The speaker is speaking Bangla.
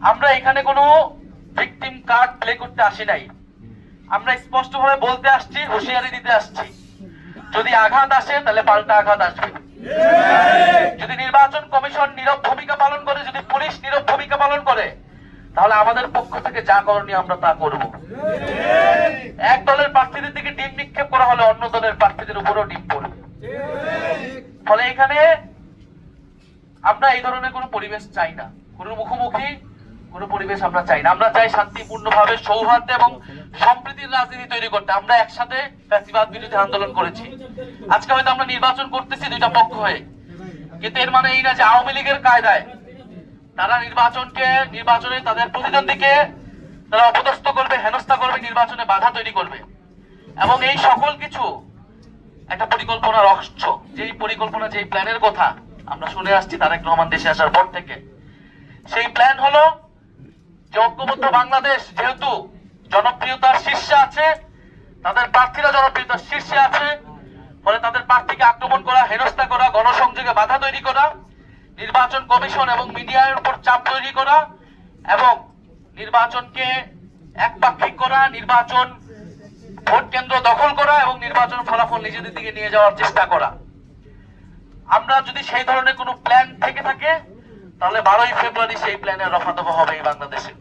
আমরা এখানে কোনো ভিকটিম কার্ড প্লে করতে আসি নাই। আমরা স্পষ্টভাবে বলতে আসছি, হুঁশিয়ারি দিতে আসছি। যদি আঘাত আসে, তাহলে পাল্টা আঘাত আসবে। যদি নির্বাচন কমিশন নীরব ভূমিকা পালন করে, যদি পুলিশ নীরব ভূমিকা পালন করে, তাহলে আমাদের পক্ষ থেকে যা করণীয় আমরা তা করব। এক দলের প্রার্থীদের দিকে ডিম নিক্ষেপ করা হলে অন্য দলের প্রার্থীদের উপরও ডিম পড়বে। ফলে এখানে আমরা এই ধরনের কোনো পরিবেশ চাই না। কোনো মুখোমুখি কোনো পরিবেশ আমরা চাই না। আমরা চাই শান্তিপূর্ণভাবে সৌহার্দ্য এবং সম্প্রীতির রাজনীতি তৈরি করতে। আমরা একসাথে ফ্যাসিবাদ বিরোধী আন্দোলন করেছি। আজকে হয়তো আমরা নির্বাচন করতেছি দুইটা পক্ষ হয়ে। কিন্তু এর মানে এই না যে আওয়ামী লীগের কায়দায় তারা নির্বাচনকে, নির্বাচনে তাদের প্রতিদ্বন্দ্বীকে তারা অপদস্থ করবে, হেনস্থা করবে, নির্বাচনে বাধা তৈরি করবে। এবং এই সকল কিছু একটা পরিকল্পনার অংশ যেই পরিকল্পনা, যেই প্ল্যানের কথা আমরা শুনে আসছি তারেক রহমান দেশে আসার পর থেকে। সেই প্ল্যান হলো যে ঐক্যবদ্ধ বাংলাদেশ যেহেতু জনপ্রিয়তার শীর্ষে আছে, তাদের প্রার্থীরা জনপ্রিয়তার শীর্ষে আছে, ফলে তাদের প্রার্থীকে আক্রমণ করা, হেনস্থা করা, গণসংযোগে বাধা তৈরি করা, নির্বাচন কমিশন এবং মিডিয়ার উপর চাপ তৈরি করা এবং নির্বাচনকে একপাক্ষিক করা, নির্বাচন ভোট কেন্দ্র দখল করা এবং নির্বাচন ফলাফল নিজেদের দিকে নিয়ে যাওয়ার চেষ্টা করা। আমরা যদি সেই ধরনের কোনো প্ল্যান থেকে থাকে, তাহলে বারোই ফেব্রুয়ারি সেই প্ল্যানের রফা হবে এই বাংলাদেশে।